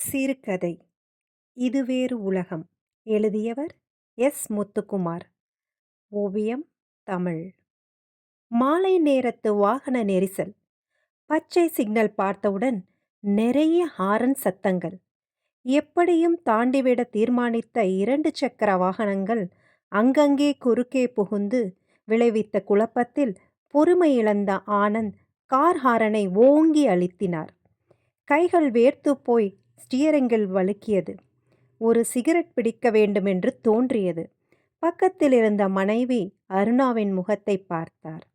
சிறுகதை. இது வேறு உலகம். எழுதியவர் எஸ். முத்துக்குமார். ஓவியம் தமிழ். மாலை நேரத்து வாகன நெரிசல். பச்சை சிக்னல் பார்த்தவுடன் நிறைய ஹாரன் சத்தங்கள். எப்படியும் தாண்டிவிட தீர்மானித்த இரண்டு சக்கர வாகனங்கள் அங்கங்கே குறுக்கே புகுந்து விளைவித்த குழப்பத்தில் பொறுமை இழந்த ஆனந்த் கார் ஹாரனை ஓங்கி அழுத்தினார். கைகள் வேர்த்து போய் ஸ்டியரிங்கில் வழுக்கியது. ஒரு சிகரெட் பிடிக்க வேண்டுமென்று தோன்றியது. பக்கத்தில் இருந்த மனைவி அருணாவின் முகத்தை பார்த்தார்.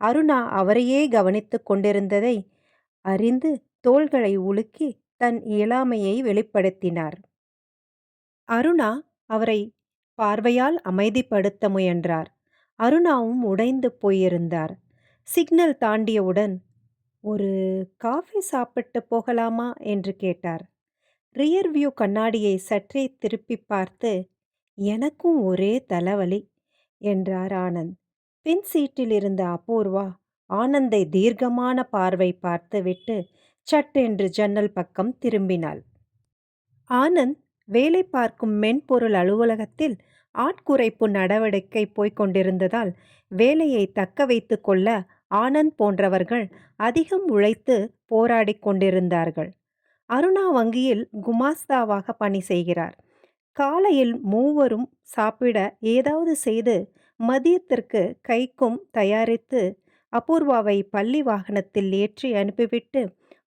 அருணா அவரையே கவனித்து கொண்டிருந்ததை அறிந்து தோள்களை உலுக்கி தன் இயலாமையை வெளிப்படுத்தினார். அருணா அவரை பார்வையால் அமைதிப்படுத்த முயன்றார். அருணாவும் உடைந்து போயிருந்தார். சிக்னல் தாண்டியவுடன் ஒரு காஃபி சாப்பிட்டு போகலாமா? என்று கேட்டார். ரியர்வியூ கண்ணாடியை சற்றே திருப்பி பார்த்து எனக்கும் ஒரே தலைவலி என்றார் ஆனந்த். பின் சீட்டில் இருந்த அபூர்வா ஆனந்தை தீர்க்கமான பார்வை பார்த்துவிட்டு சட்டென்று ஜன்னல் பக்கம் திரும்பினாள். ஆனந்த் வேலை பார்க்கும் மென்பொருள் அலுவலகத்தில் ஆட்குறைப்பு நடவடிக்கை போய்கொண்டிருந்ததால் வேலையை தக்க வைத்து கொள்ள ஆனந்த் போன்றவர்கள் அதிகம் உழைத்து போராடிக் கொண்டிருந்தார்கள். அருணா வங்கியில் குமாஸ்தாவாக பணி செய்கிறார். காலையில் மூவரும் சாப்பிட ஏதாவது செய்து மதியத்திற்கு கைக்கும் தயாரித்து அபூர்வாவை பள்ளி வாகனத்தில் ஏற்றி அனுப்பிவிட்டு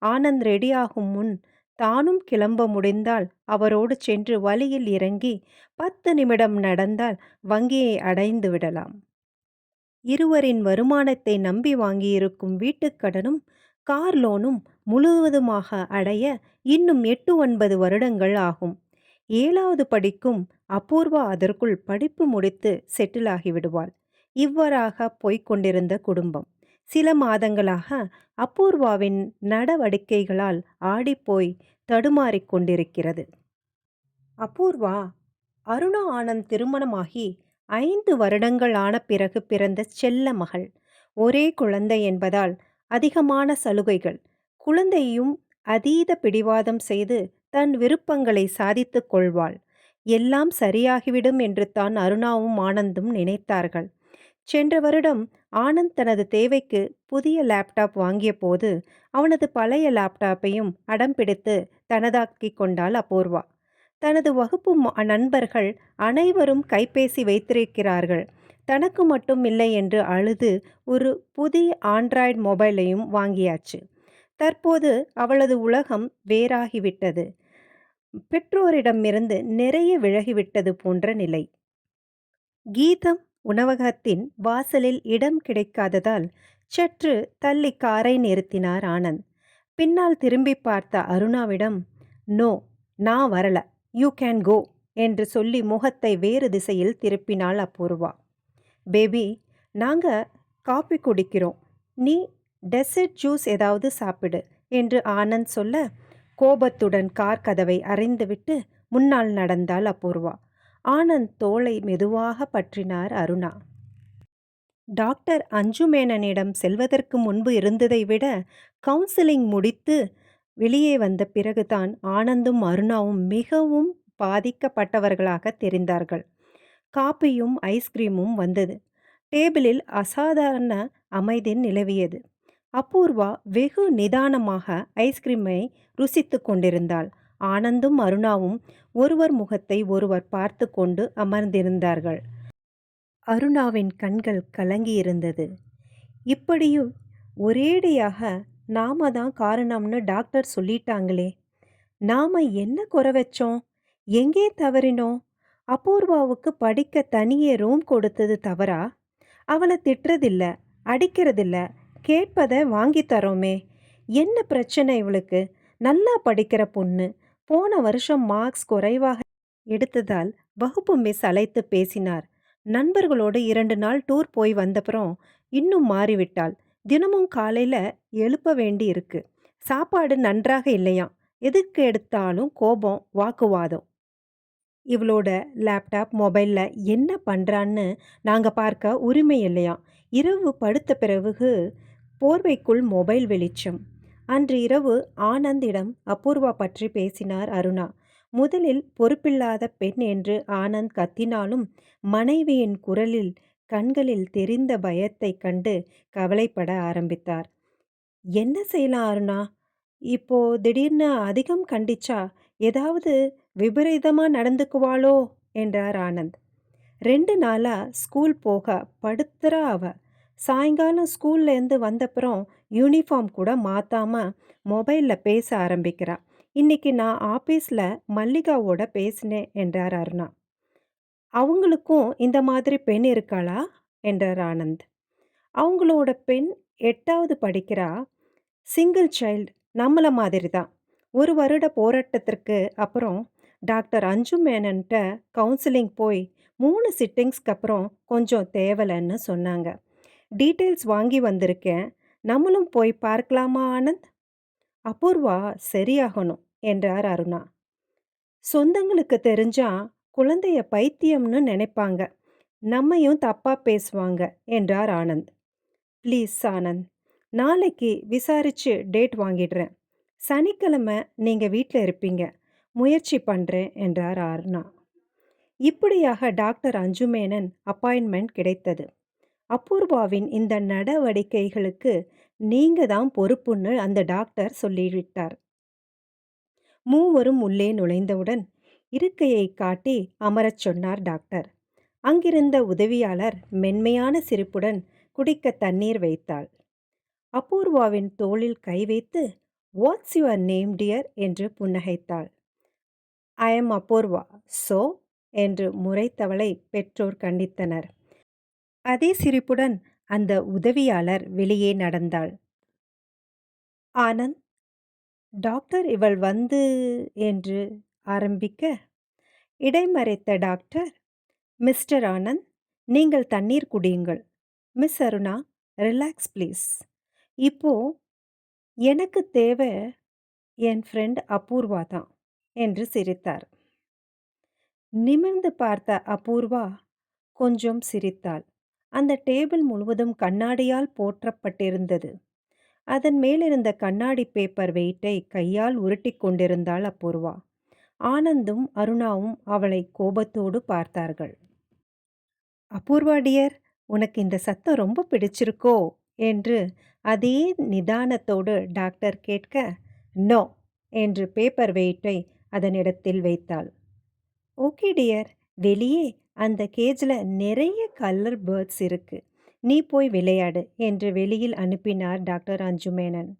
ஆனந்த் ரெடியாகும் முன் தானும் கிளம்ப முடிந்தால் அவரோடு சென்று வழியில் இறங்கி பத்து நிமிடம் நடந்தால் வங்கியை அடைந்து விடலாம். இருவரின் வருமானத்தை நம்பி வாங்கியிருக்கும் வீட்டுக்கடனும் கார் லோனும் முழுவதுமாக அடைய இன்னும் எட்டு ஒன்பது வருடங்கள் ஆகும். ஏழாவது படிக்கும் அபூர்வா அதற்குள் படிப்பு முடித்து செட்டில் ஆகிவிடுவாள் இவ்வாறாக போய்க்கொண்டிருந்த குடும்பம். சில மாதங்களாக அபூர்வாவின் நடவடிக்கைகளால் ஆடிப்போய் தடுமாறிக் கொண்டிருக்கிறது. அபூர்வா அருணா ஆனந்த் திருமணமாகி ஐந்து வருடங்கள் ஆன பிறகு பிறந்த செல்ல மகள். ஒரே குழந்தை என்பதால் அதிகமான சலுகைகள். குழந்தையும் அதீத பிடிவாதம் செய்து தன் விருப்பங்களை சாதித்து கொள்வாள். எல்லாம் சரியாகிவிடும் என்று தான் அருணாவும் ஆனந்தும் நினைத்தார்கள். சென்ற வருடம் ஆனந்த் தனது தேவைக்கு புதிய லேப்டாப் வாங்கிய போது அவனது பழைய லேப்டாப்பையும் அடம் பிடித்து தனதாக்கி கொண்டாள் அபூர்வா. தனது வகுப்பு நண்பர்கள் அனைவரும் கைபேசி வைத்திருக்கிறார்கள். தனக்கு மட்டும் இல்லை என்று அழுது ஒரு புதிய ஆண்ட்ராய்டு மொபைலையும் வாங்கியாச்சு. தற்போது அவளது உலகம் வேறாகிவிட்டது. பெற்றோரிடமிருந்து நிறைய விலகிவிட்டது போன்ற நிலை. கீதம் உணவகத்தின் வாசலில் இடம் கிடைக்காததால் சற்று தள்ளி காரை நிறுத்தினார் ஆனந்த். பின்னால் திரும்பி பார்த்த அருணாவிடம் நோ நான் வரல. யூ கேன் கோ என்று சொல்லி முகத்தை வேறு திசையில் திருப்பினாள் அபூர்வா பேபி நாங்கள் காப்பி குடிக்கிறோம். நீ டெசர்ட் ஜூஸ் ஏதாவது சாப்பிடு என்று ஆனந்த் சொல்ல கோபத்துடன் கார் கதவை அறைந்துவிட்டு முன்னால் நடந்தாள் அபூர்வா. ஆனந்த் தோளை மெதுவாக பற்றினார் அருணா. டாக்டர் அஞ்சுமேனனிடம் செல்வதற்கு முன்பு இருந்ததை விட கவுன்சிலிங் முடித்து வெளியே வந்த பிறகுதான் ஆனந்தும் அருணாவும் மிகவும் பாதிக்கப்பட்டவர்களாக தெரிந்தார்கள். காப்பியும் ஐஸ்கிரீமும் வந்தது. டேபிளில் அசாதாரண அமைதி நிலவியது. அபூர்வா வெகு நிதானமாக ஐஸ்கிரீமை ருசித்து கொண்டிருந்தாள். ஆனந்தும் அருணாவும் ஒருவர் முகத்தை ஒருவர் பார்த்து கொண்டு அமர்ந்திருந்தார்கள். அருணாவின் கண்கள் கலங்கியிருந்தது. இப்படியும் ஒரேடியாக நாம தான் காரணம்னு டாக்டர் சொல்லிட்டாங்களே. நாம என்ன குறை வச்சோம்? எங்கே தவறினோம்? அபூர்வாவுக்கு படிக்க தனியே ரூம் கொடுத்தது தவறா? அவளை திட்டுறதில்ல அடிக்கிறதில்ல கேட்பதை வாங்கி தரோமே. என்ன பிரச்சனை இவளுக்கு? நல்லா படிக்கிற பொண்ணு. போன வருஷம் மார்க்ஸ் குறைவாக எடுத்ததால் வகுப்பு மிஸ் அழைத்து பேசினார். நண்பர்களோடு இரண்டு நாள் டூர் போய் வந்தப்புறம் இன்னும் மாறிவிட்டாள். தினமும் காலையில் எழுப்ப வேண்டி இருக்கு. சாப்பாடு நன்றாக இல்லையாம். எதுக்கு எடுத்தாலும் கோபம் வாக்குவாதம். இவளோட லேப்டாப் மொபைலில் என்ன பண்ணுறான்னு நாங்கள் பார்க்க உரிமை இல்லையாம். இரவு படுத்த பிறகு போர்வைக்குள் மொபைல் வெளிச்சம். அன்று இரவு ஆனந்திடம் அபூர்வா பற்றி பேசினார் அருணா. முதலில் பொறுப்பில்லாத பெண் என்று ஆனந்த் கத்தினாலும் மனைவியின் குரலில் கண்களில் தெரிந்த பயத்தைக் கண்டு கவலைப்பட ஆரம்பித்தார். என்ன செய்யலாம் அருணா? இப்போ திடீர்னு அதிகம் கண்டிச்சா ஏதாவது விபரீதமாக நடந்துக்குவாளோ? என்றார் ஆனந்த். ரெண்டு நாளாக ஸ்கூல் போக படுத்துறா அவ. சாயங்காலம் ஸ்கூல்லேருந்து வந்தப்புறம் யூனிஃபார்ம் கூட மாற்றாமல் மொபைலில் பேச ஆரம்பிக்கிறா. இன்றைக்கி நான் ஆஃபீஸில் மல்லிகாவோட பேசினேன் என்றார் அருணா. அவங்களுக்கும் இந்த மாதிரி பெண் இருக்காளா? என்றார் ஆனந்த். அவங்களோட பெண் எட்டாவது படிக்கிறா. சிங்கிள் சைல்டு நம்மளை மாதிரி தான். ஒரு வருட போராட்டத்திற்கு அப்புறம் டாக்டர் அஞ்சு மேனன்ட்ட கவுன்சிலிங் போய் மூணு சிட்டிங்ஸ்க்கு அப்புறம் கொஞ்சம் தேவலைன்னு சொன்னாங்க. டீட்டெயில்ஸ் வாங்கி வந்திருக்கேன். நம்மளும் போய் பார்க்கலாமா ஆனந்த்? அபூர்வா சரியாகணும் என்றார் அருணா. சொந்தங்களுக்கு தெரிஞ்சா குழந்தைய பைத்தியம்னு நினைப்பாங்க. நம்மையும் தப்பா பேசுவாங்க என்றார் ஆனந்த். ப்ளீஸ் ஆனந்த் நாளைக்கு விசாரிச்சு டேட் வாங்கிடுறேன். சனிக்கிழமை நீங்கள் வீட்டில் இருப்பீங்க. முயற்சி பண்ணுறேன் என்றார் அருணா. இப்படியாக டாக்டர் அஞ்சுமேனன் அப்பாயின்மெண்ட் கிடைத்தது. அபூர்வாவின் இந்த நடவடிக்கைகளுக்கு நீங்க தான் பொறுப்புன்னு அந்த டாக்டர் சொல்லிவிட்டார். மூவரும் உள்ளே நுழைந்தவுடன் இருக்கையை காட்டி அமரச் சொன்னார் டாக்டர். அங்கிருந்த உதவியாளர் மென்மையான சிரிப்புடன் குடிக்க தண்ணீர் வைத்தாள். அபூர்வாவின் தோளில் கை வைத்து வாட்ஸ் யுவர் நேம் டியர் என்று புன்னகைத்தாள். ஐ எம் அபூர்வா சோ என்று முறைத்தவளை பெற்றோர் கண்டித்தனர். அதே சிரிப்புடன் அந்த உதவியாளர் வெளியே நடந்தாள். ஆனந்த் டாக்டர் இவள் வந்து என்று ஆரம்பிக்க இடைமறைத்த டாக்டர் மிஸ்டர் ஆனந்த் நீங்கள் தண்ணீர் குடியுங்கள். Miss Aruna relax please. இப்போ எனக்கு தேவை என் ஃப்ரெண்ட் அபூர்வா தான் என்று சிரித்தார். நிமிர்ந்து பார்த்த அபூர்வா கொஞ்சம் சிரித்தாள். அந்த டேபிள் முழுவதும் கண்ணாடியால் போற்றப்பட்டிருந்தது. அதன் மேலிருந்த கண்ணாடி பேப்பர் வெயிட்டை கையால் உருட்டி கொண்டிருந்தாள் அபூர்வா ஆனந்தும் அருணாவும் அவளை கோபத்தோடு பார்த்தார்கள். அபூர்வா டியர் உனக்கு இந்த சத்தம் ரொம்ப பிடிச்சிருக்கோ? என்று அதே நிதானத்தோடு டாக்டர் கேட்க நோ என்று பேப்பர் வெயிட்டை அதனிடத்தில் வைத்தாள். ஓகே டியர் வெளியே அந்த கேஜில் நிறைய கலர் பேர்ட்ஸ் இருக்கு. நீ போய் விளையாடு என்று வெளியில் அனுப்பினார் டாக்டர் அஞ்சுமேனன்.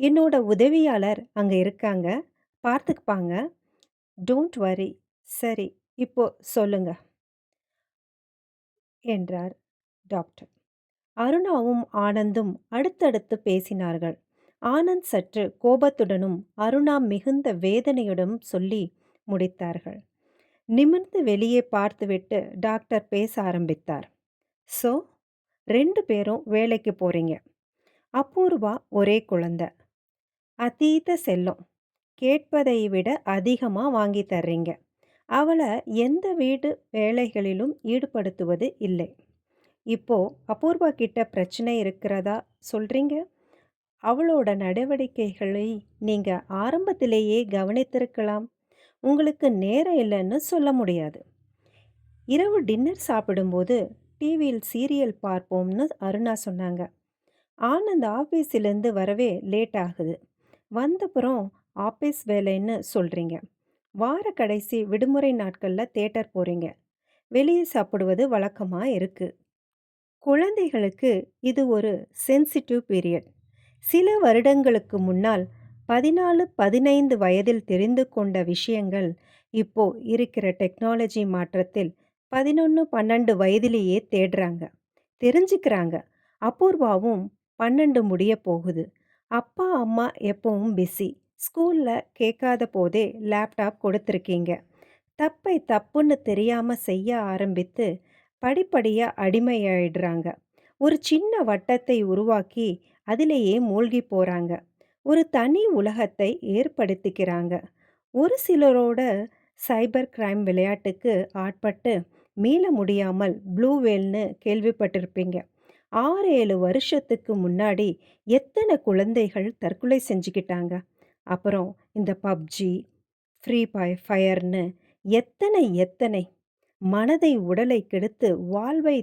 என்னோட உதவியாளர் அங்கே இருக்காங்க. பார்த்துக்குப்பாங்க டோன்ட் வரி. சரி இப்போ சொல்லுங்க. என்றார் டாக்டர். அருணாவும் ஆனந்தும் அடுத்தடுத்து பேசினார்கள். ஆனந்த் சற்று கோபத்துடனும் அருணா மிகுந்த வேதனையுடனும் சொல்லி முடித்தார்கள். நிமிர்ந்து வெளியே பார்த்துவிட்டு டாக்டர் பேச ஆரம்பித்தார். ஸோ ரெண்டு பேரும் வேலைக்கு போகிறீங்க அபூர்வா ஒரே குழந்த. அதீத செல்லம். கேட்பதை விட அதிகமாக வாங்கி தர்றீங்க. அவளை எந்த வீடு வேலைகளிலும் ஈடுபடுத்துவது இல்லை. இப்போ அபூர்வா கிட்ட பிரச்சனை இருக்கிறதா சொல்கிறீங்க அவளோட நடவடிக்கைகளை நீங்கள் ஆரம்பத்திலேயே கவனித்திருக்கலாம். உங்களுக்கு நேரம் இல்லைன்னு சொல்ல முடியாது. இரவு டின்னர் சாப்பிடும்போது டிவியில் சீரியல் பார்ப்போம்னு அருணா சொன்னாங்க. ஆனந்த் ஆஃபீஸிலேருந்து வரவே லேட் ஆகுது. வந்தப்புறம் ஆஃபீஸ் வேலைன்னு சொல்கிறீங்க வார கடைசி விடுமுறை நாட்களில் தேட்டர் போகிறீங்க வெளியே சாப்பிடுவது வழக்கமாக இருக்குது குழந்தைகளுக்கு இது ஒரு சென்சிட்டிவ் பீரியட் சில வருடங்களுக்கு முன்னால் பதினாலு பதினைந்து வயதில் தெரிந்து கொண்ட விஷயங்கள் இப்போ இருக்கிற டெக்னாலஜி மாற்றத்தில் பதினொன்று பன்னெண்டு வயதிலேயே தேடுறாங்க தெரிஞ்சுக்கிறாங்க. அபூர்வாவும் பன்னெண்டு முடிய போகுது. அப்பா அம்மா எப்பவும் பிஸி ஸ்கூலில் கேட்காத போதே லேப்டாப் கொடுத்துருக்கீங்க. தப்பை தப்புன்னு தெரியாமல் செய்ய ஆரம்பித்து படிப்படியாக அடிமையாயிடுறாங்க. ஒரு சின்ன வட்டத்தை உருவாக்கி அதிலேயே மூழ்கி போகிறாங்க ஒரு தனி உலகத்தை ஏற்படுத்திக்கிறாங்க. ஒரு சிலரோட சைபர் கிரைம் விளையாட்டுக்கு ஆட்பட்டு மீள முடியாமல் ப்ளூ வேல்னு கேள்விப்பட்டிருப்பீங்க. ஆறு ஏழு வருஷத்துக்கு முன்னாடி எத்தனை குழந்தைகள் தற்கொலை செஞ்சுக்கிட்டாங்க? அப்புறம் இந்த பப்ஜி ஃப்ரீ ஃபய ஃபயர்னு எத்தனை எத்தனை மனதை உடலை கெடுத்து வாழ்வை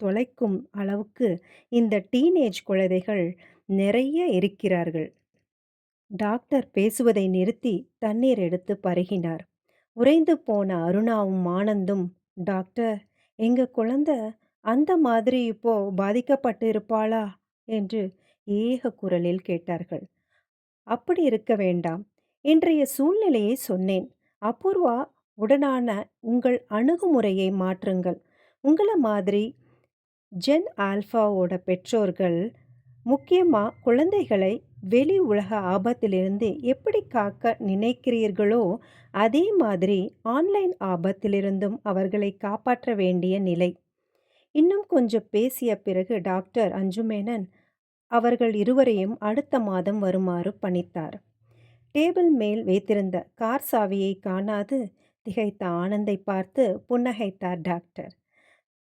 தொலைக்கும் அளவுக்கு இந்த டீனேஜ் குழந்தைகள் நிறைய இருக்கிறார்கள். டாக்டர் பேசுவதை நிறுத்தி தண்ணீர் எடுத்து பருகினார். உறைந்து போன அருணாவும் ஆனந்தும் டாக்டர் எங்க குழந்தை அந்த மாதிரி இப்போ பாதிக்கப்பட்டு இருப்பாளா என்று ஏக குரலில் கேட்டார்கள். அப்படி இருக்க வேண்டாம். இன்றைய சூழ்நிலையை சொன்னேன். அபூர்வா உடனான உங்கள் அணுகுமுறையை மாற்றுங்கள். உங்களை மாதிரி ஜென் ஆல்ஃபாவோட பெற்றோர்கள் முக்கியமாக குழந்தைகளை வெளி உலக ஆபத்திலிருந்து எப்படி காக்க நினைக்கிறீர்களோ அதே மாதிரி ஆன்லைன் ஆபத்திலிருந்தும் அவர்களை காப்பாற்ற வேண்டிய நிலை. இன்னும் கொஞ்சம் பேசிய பிறகு டாக்டர் அஞ்சுமேனன் அவர்கள் இருவரையும் அடுத்த மாதம் வருமாறு பணித்தார். டேபிள் மேல் வைத்திருந்த கார் சாவியை காணாது திகைத்த ஆனந்தை பார்த்து புன்னகைத்தார் டாக்டர்.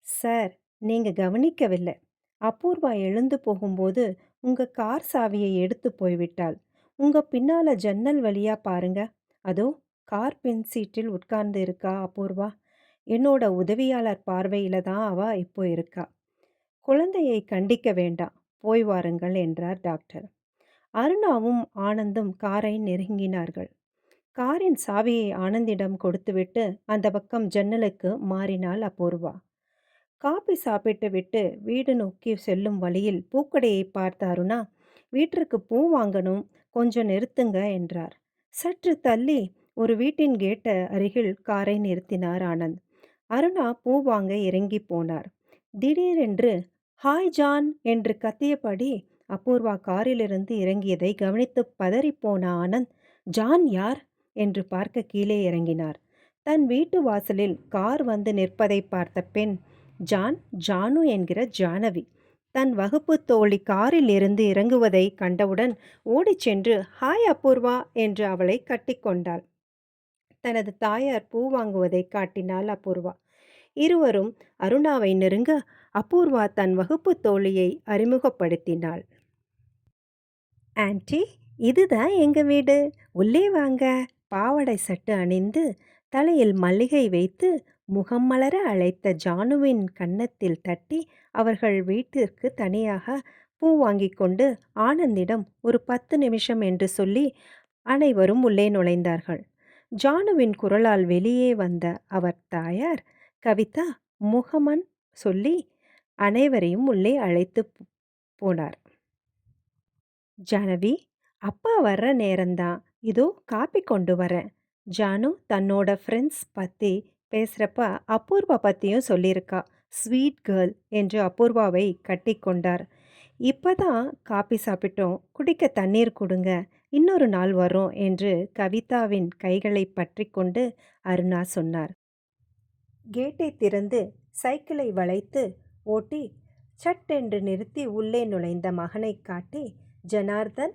சார் நீங்கள் கவனிக்கவில்லை. அபூர்வா எழுந்து போகும்போது உங்க கார் சாவியை எடுத்து போய்விட்டாள் உங்க பின்னால ஜன்னல் வழியா பாருங்க. அதோ கார் பின் சீட்டில் உட்கார்ந்து இருக்கா அபூர்வா. என்னோட உதவியாளர் பார்வையில தான் அவ இப்போ இருக்கா. குழந்தையை கண்டிக்க வேண்டாம். போய் வாருங்கள் என்றார் டாக்டர். அருணாவும் ஆனந்தும் காரை நெருங்கினார்கள். காரின் சாவியை ஆனந்திடம் கொடுத்துவிட்டு அந்த பக்கம் ஜன்னலுக்கு மாறினாள் அபூர்வா. காபி சாப்பிட்டு விட்டு வீடு நோக்கி செல்லும் வழியில் பூக்கடையை பார்த்த அருணா வீட்டிற்கு பூ வாங்கணும் கொஞ்சம் நிறுத்துங்க என்றார். சற்று தள்ளி ஒரு வீட்டின் கேட்ட அருகில் காரை நிறுத்தினார் ஆனந்த். அருணா பூ வாங்க இறங்கி போனார். திடீரென்று ஹாய் ஜான் என்று கத்தியபடி அபூர்வா காரிலிருந்து இறங்கியதை கவனித்து பதறிப்போன ஆனந்த் ஜான் யார்? என்று பார்க்க கீழே இறங்கினார். தன் வீட்டு வாசலில் கார் வந்து நிற்பதை பார்த்த பெண் ஜான் ஜானு என்கிற ஜானவி. தன் வகுப்பு தோழி காரில் இருந்து இறங்குவதை கண்டவுடன் ஓடிச் சென்று ஹாய் அபூர்வா என்று அவளை கட்டிக்கொண்டாள் தனது தாயார் பூ வாங்குவதை காட்டினாள் அபூர்வா. இருவரும் அருணாவை நெருங்க அபூர்வா தன் வகுப்பு தோழியை அறிமுகப்படுத்தினாள். ஆன்ட்டி இதுதான் எங்க வீடு. உள்ளே வாங்க. பாவாடை சட்டு அணிந்து தலையில் மல்லிகை வைத்து முகம் மலர அழைத்த ஜானுவின் கன்னத்தில் தட்டி அவர்கள் வீட்டிற்கு தனியாக பூ வாங்கி கொண்டு ஆனந்திடம் ஒரு பத்து நிமிஷம் என்று சொல்லி அனைவரும் உள்ளே நுழைந்தார்கள். ஜானுவின் குரலால் வெளியே வந்த அவர் தாயார் கவிதா முகமன் சொல்லி அனைவரையும் உள்ளே அழைத்து போனார். ஜானவி அப்பா வர்ற நேரம்தான். இதோ காப்பி கொண்டு வரேன். ஜானு தன்னோட ஃப்ரெண்ட்ஸ் பற்றி பேசுகிறப்ப அபூர்வா பற்றியும் சொல்லியிருக்கா. ஸ்வீட் கேர்ள் என்று அபூர்வாவை கட்டி கொண்டார். இப்போ தான் காப்பி சாப்பிட்டோம். குடிக்க தண்ணீர் கொடுங்க. இன்னொரு நாள் வரும் என்று கவிதாவின் கைகளை பற்றி கொண்டு அருணா சொன்னார். கேட்டை திறந்து சைக்கிளை வளைத்து ஓட்டி சட்டென்று நிறுத்தி உள்ளே நுழைந்த மகனை காட்டி ஜனார்தன்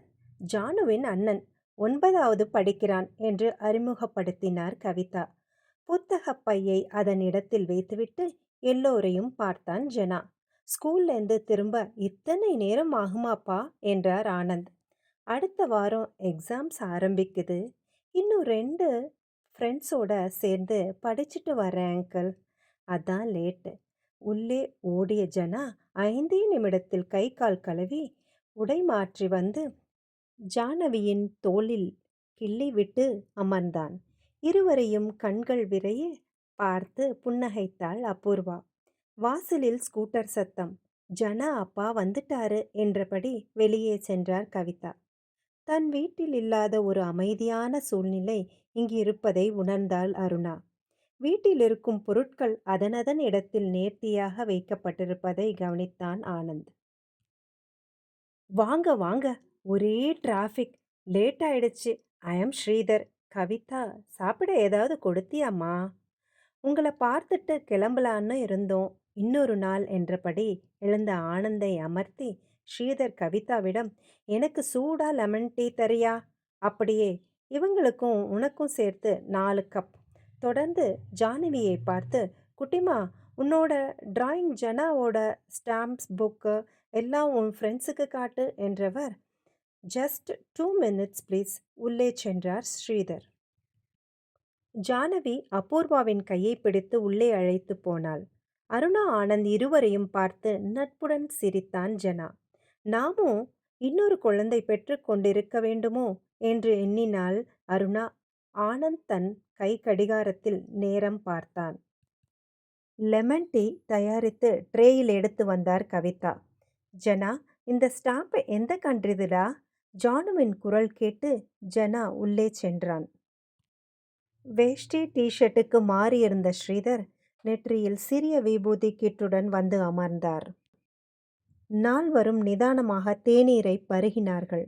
ஜானுவின் அண்ணன். ஒன்பதாவது படிக்கிறான் என்று அறிமுகப்படுத்தினார் கவிதா. புத்தகப் பையை அதன் இடத்தில் வைத்துவிட்டு எல்லோரையும் பார்த்தான் ஜனா. ஸ்கூல்லேருந்து திரும்ப இத்தனை நேரம் ஆகுமாப்பா? என்றார் ஆனந்த். அடுத்த வாரம் எக்ஸாம்ஸ் ஆரம்பிக்குது. இன்னும் ரெண்டு ஃப்ரெண்ட்ஸோட சேர்ந்து படிச்சுட்டு வரேன் அங்கிள். அதான் லேட்டு. உள்ளே ஓடிய ஜனா ஐந்தே நிமிடத்தில் கை கால் கழுவி உடை மாற்றி வந்து ஜானவியின் தோளில் கிள்ளி விட்டு அமர்ந்தான். இருவரையும் கண்கள் விரைய பார்த்து புன்னகைத்தாள் அபூர்வா. வாசலில் ஸ்கூட்டர் சத்தம் ஜனா அப்பா வந்துட்டாரு என்றபடி வெளியே சென்றார் கவிதா. தன் வீட்டில் இல்லாத ஒரு அமைதியான சூழ்நிலை இங்கு இருப்பதை உணர்ந்தாள் அருணா. வீட்டில் இருக்கும் பொருட்கள் அதனதன் இடத்தில் நேர்த்தியாக வைக்கப்பட்டிருப்பதை கவனித்தான் ஆனந்த். வாங்க வாங்க ஒரே டிராஃபிக் லேட் ஆயிடுச்சு. I am Sridhar. கவிதா சாப்பிட ஏதாவது கொடுத்தியாம்மா? உங்களை பார்த்துட்டு கிளம்பலான்னு இருந்தோம். இன்னொரு நாள் என்றபடி எழுந்த ஆனந்தை அமர்த்தி ஸ்ரீதர் கவிதாவிடம் எனக்கு சூடா லெமன் டீ தரியா? அப்படியே இவங்களுக்கும் உனக்கும் சேர்த்து நாலு கப். தொடர்ந்து ஜானவியை பார்த்து குட்டிமா உன்னோட டிராயிங் ஜனாவோட ஸ்டாம்ப்ஸ் புக்கு எல்லாம் உன் ஃப்ரெண்ட்ஸுக்கு காட்டு என்றவர் ஜஸ்ட் டூ மினிட்ஸ் ப்ளீஸ் உள்ளே சென்றார் ஸ்ரீதர். ஜானவி அபூர்வாவின் கையை பிடித்து உள்ளே அழைத்து போனாள். அருணா ஆனந்த் இருவரையும் பார்த்து நட்புடன் சிரித்தான் ஜனா. நாமும் இன்னொரு குழந்தை பெற்று கொண்டிருக்க வேண்டுமோ? என்று எண்ணினால் அருணா. ஆனந்த் தன் கை கடிகாரத்தில் நேரம் பார்த்தான். லெமன் டீ தயாரித்து ட்ரேயில் எடுத்து வந்தார் கவிதா. ஜனா இந்த ஸ்டாம்பை எந்த கண்ட்ரிதுடா ஜானுவின் குரல் கேட்டு ஜனா உள்ளே சென்றான். வேஷ்டி டிஷர்ட்டுக்கு மாறியிருந்த ஸ்ரீதர் நெற்றியில் சிறிய விபூதி கிட்டுடன் வந்து அமர்ந்தார். நால்வரும் நிதானமாக தேநீரை பருகினார்கள்.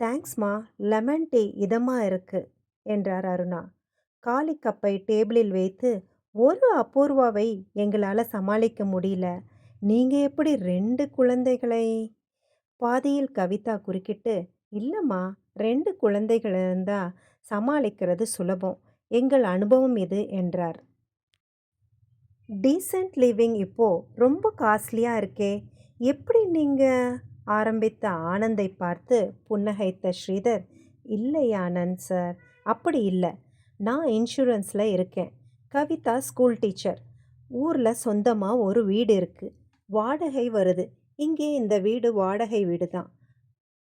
தேங்க்ஸ்மா லெமன் டீ இதமா இருக்கு என்றார் அருணா. காலி கப்பை டேபிளில் வைத்து ஒரு அபூர்வாவை எங்களால் சமாளிக்க முடியல. நீங்கள் எப்படி ரெண்டு குழந்தைகளை பாதியில் கவிதா குறுக்கிட்டு இல்லைம்மா ரெண்டு குழந்தைகள் இருந்தால் சமாளிக்கிறது சுலபம். எங்கள் அனுபவம் இது என்றார். டீசெண்ட் லிவிங் இப்போது ரொம்ப காஸ்ட்லியாக இருக்கே. எப்படி நீங்கள் ஆரம்பித்த ஆனந்தை பார்த்து புன்னகைத்த ஸ்ரீதர் இல்லை ஆனந்த் சார் அப்படி இல்லை. நான் இன்சூரன்ஸில் இருக்கேன். Kavitha school teacher. ஊரில் சொந்தமாக ஒரு வீடு இருக்குது வாடகை வருது. இங்கே இந்த வீடு வாடகை வீடு தான்.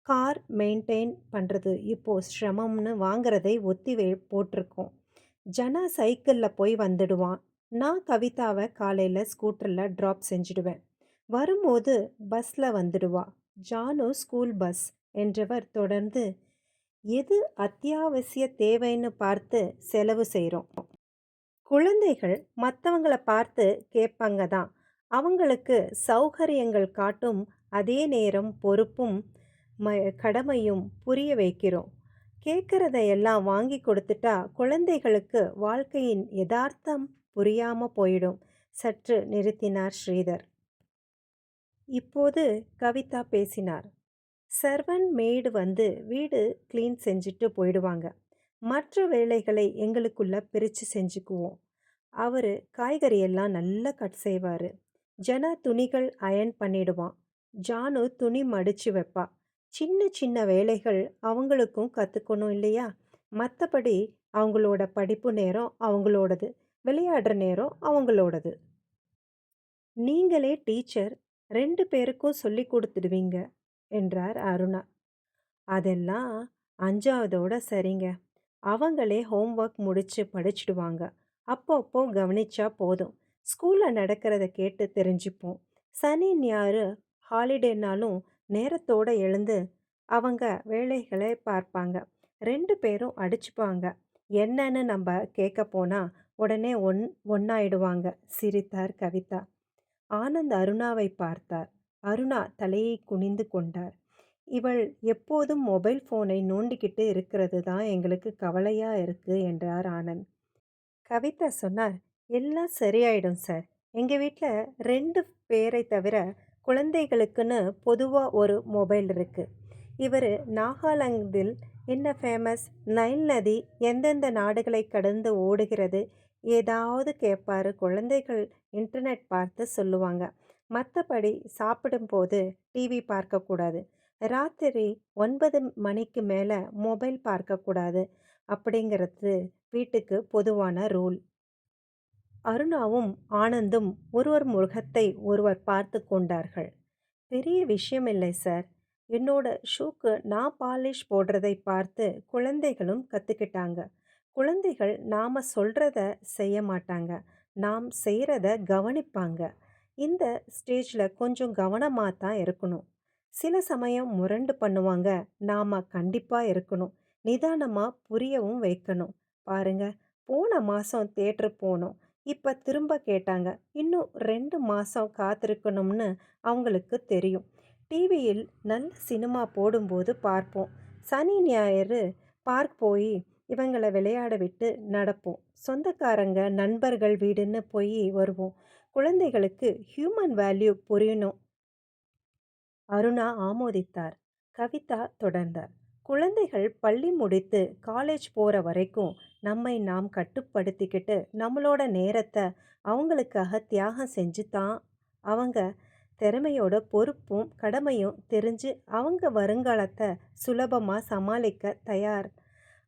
கார் மெயின்டைன் பண்ணுறது இப்போது சிரமம்னு வாங்குறதை ஒத்தி வே போட்டிருக்கோம். ஜனா சைக்கிளில் போய் வந்துடுவான். நான் கவிதாவை காலையில் ஸ்கூட்டரில் ட்ராப் செஞ்சுடுவேன். வரும்போது பஸ்ஸில் வந்துடுவா. ஜானு ஸ்கூல் பஸ் என்றவர் தொடர்ந்து எது அத்தியாவசிய தேவைன்னு பார்த்து செலவு செய்கிறோம் குழந்தைகள் மற்றவங்களை பார்த்து கேட்பாங்க தான். அவங்களுக்கு சௌகரியங்கள் காட்டும் அதே நேரம் பொறுப்பும் ம கடமையும் புரிய வைக்கிறோம். கேட்குறதையெல்லாம் வாங்கி கொடுத்துட்டா குழந்தைகளுக்கு வாழ்க்கையின் யதார்த்தம் புரியாமல் போயிடும். சற்று நிறுத்தினார் ஸ்ரீதர். இப்போது கவிதா பேசினார். சர்வன் மேடு வந்து வீடு க்ளீன் செஞ்சுட்டு போயிடுவாங்க. மற்ற வேலைகளை எங்களுக்குள்ள பிரித்து செஞ்சுக்குவோம். அவர் காய்கறியெல்லாம் நல்லா கட் செய்வார். ஜனா துணிகள் அயன் பண்ணிடுவான். ஜானு துணி மடித்து வைப்பா. சின்ன சின்ன வேலைகள் அவங்களுக்கும் கற்றுக்கணும் இல்லையா? மற்றபடி அவங்களோட படிப்பு நேரம் அவங்களோடது. விளையாடுற நேரம் அவங்களோடது. நீங்களே டீச்சர் ரெண்டு பேருக்கும் சொல்லி கொடுத்துடுவீங்க என்றார் அருணா. அதெல்லாம் அஞ்சாவதோட சரிங்க. அவங்களே ஹோம்ஒர்க் முடித்து படிச்சிடுவாங்க. அப்பப்போ கவனிச்சா போதும். ஸ்கூலில் நடக்கிறத கேட்டு தெரிஞ்சுப்போம். சனி ஞாயிறு ஹாலிடேனாலும் நேரத்தோடு எழுந்து அவங்க வேலைகளை பார்ப்பாங்க. ரெண்டு பேரும் அடிச்சுப்பாங்க. என்னன்னு நம்ம கேட்க போனால் உடனே ஒன் ஒன்னாயிடுவாங்க. சிரித்தார் கவிதா. ஆனந்த் அருணாவை பார்த்தார். அருணா தலையை குனிந்து கொண்டார். இவள் எப்போதும் மொபைல் ஃபோனை நோண்டிக்கிட்டு இருக்கிறது தான் எங்களுக்கு கவலையாக இருக்குது என்றார் ஆனந்த். கவிதா சொன்னார் எல்லாம் சரியாயிடும் சார். எங்கள் வீட்டில் ரெண்டு பேரை தவிர குழந்தைகளுக்குன்னு பொதுவாக ஒரு மொபைல் இருக்குது இவர் நாகாலாந்தில் என்ன ஃபேமஸ்? நைல் நதி எந்தெந்த நாடுகளை கடந்து ஓடுகிறது? ஏதாவது கேட்பாரு குழந்தைகள் இன்டர்நெட் பார்த்து சொல்லுவாங்க. மற்றபடி சாப்பிடும்போது டிவி பார்க்கக்கூடாது. ராத்திரி ஒன்பது மணிக்கு மேலே மொபைல் பார்க்கக்கூடாது. அப்படிங்கிறது வீட்டுக்கு பொதுவான ரூல். அருணாவும் ஆனந்தும் ஒருவர் முகத்தை ஒருவர் பார்த்து கொண்டார்கள். பெரிய விஷயமில்லை சார். என்னோட ஷூக்கு நான் பாலிஷ் போடுறதை பார்த்து குழந்தைகளும் கற்றுக்கிட்டாங்க குழந்தைகள் நாம் சொல்கிறத செய்ய மாட்டாங்க. நாம் செய்கிறத கவனிப்பாங்க. இந்த ஸ்டேஜில் கொஞ்சம் கவனமாக தான் இருக்கணும். சில சமயம் முரண்டு பண்ணுவாங்க. நாம் கண்டிப்பாக இருக்கணும். நிதானமாக புரியவும் வைக்கணும். பாருங்க போன மாதம் தேட்ரு போனோம். இப்போ திரும்ப கேட்டாங்க. இன்னும் ரெண்டு மாதம் காத்திருக்கணும்னு அவங்களுக்கு தெரியும். டிவியில் நல்ல சினிமா போடும்போது பார்ப்போம். சனி ஞாயிறு பார்க் போய் இவங்களை விளையாட விட்டு நடப்போம். சொந்தக்காரங்க நண்பர்கள் வீடுன்னு போய் வருவோம். குழந்தைகளுக்கு ஹியூமன் வேல்யூ புரியணும். அருணா ஆமோதித்தார். கவிதா தொடர்ந்தார். குழந்தைகள் பள்ளி முடித்து காலேஜ் போகிற வரைக்கும் நம்மை நாம் கட்டுப்படுத்திக்கிட்டு நம்மளோட நேரத்தை அவங்களுக்காக தியாகம் செஞ்சு தான் அவங்க திறமையோட பொறுப்பும் கடமையும் தெரிஞ்சு அவங்க வருங்காலத்தை சுலபமாக சமாளிக்க தயார்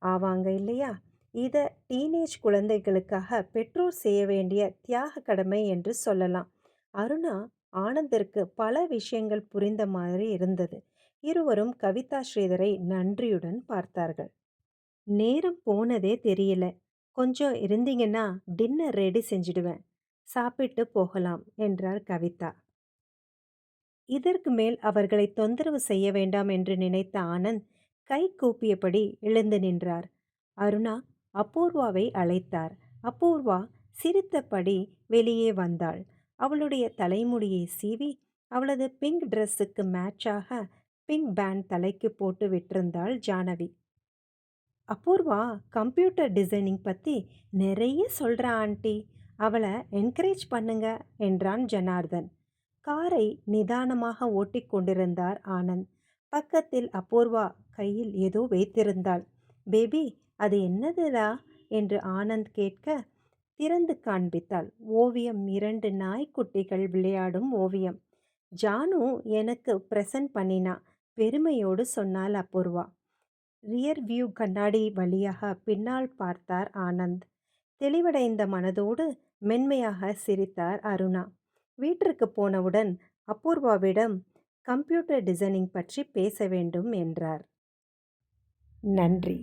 ஆவாங்க இல்லையா? இதை டீனேஜ் குழந்தைகளுக்காக பெற்றோர் செய்ய வேண்டிய தியாக கடமை என்று சொல்லலாம். அருணா ஆனந்திற்கு பல விஷயங்கள் புரிந்த மாதிரி இருந்தது. இருவரும் கவிதா ஸ்ரீதரை நன்றியுடன் பார்த்தார்கள். நேரம் போனதே தெரியல. கொஞ்சம் இருந்தீங்கன்னா டின்னர் ரெடி செஞ்சிடுவேன். சாப்பிட்டு போகலாம் என்றார் கவிதா. இதற்கு மேல் அவர்களை தொந்தரவு செய்ய வேண்டாம் என்று நினைத்த ஆனந்த் கை கூப்பியபடி எழுந்து நின்றார். அருணா அபூர்வாவை அழைத்தார். அபூர்வா சிரித்தபடி வெளியே வந்தாள். அவளுடைய தலைமுடியை சீவி அவளது பிங்க் ட்ரெஸ்ஸுக்கு மேட்சாக பிங்க் பேண்ட் தலைக்கு போட்டு விட்டிருந்தாள் ஜானவி. அபூர்வா கம்ப்யூட்டர் டிசைனிங் பற்றி நிறைய சொல்கிறா ஆண்டி. அவளை என்கரேஜ் பண்ணுங்க என்றான் ஜனார்தன். காரை நிதானமாக ஓட்டி கொண்டிருந்தார் ஆனந்த். பக்கத்தில் அபூர்வா கையில் ஏதோ வைத்திருந்தாள். பேபி அது என்னதுடா? என்று ஆனந்த் கேட்க திறந்து காண்பித்தாள். ஓவியம் இரண்டு நாய்க்குட்டிகள் விளையாடும் ஓவியம். ஜானு எனக்கு ப்ரெசன்ட் பண்ணினா பெருமையோடு சொன்னாள் அபூர்வா. ரியர் வியூ கண்ணாடி வழியாக பின்னால் பார்த்தார் ஆனந்த். தெளிவடைந்த மனதோடு மென்மையாக சிரித்தார் அருணா. வீட்டிற்கு போனவுடன் அபூர்வாவிடம் கம்ப்யூட்டர் டிசைனிங் பற்றி பேச வேண்டும் என்றார். நன்றி.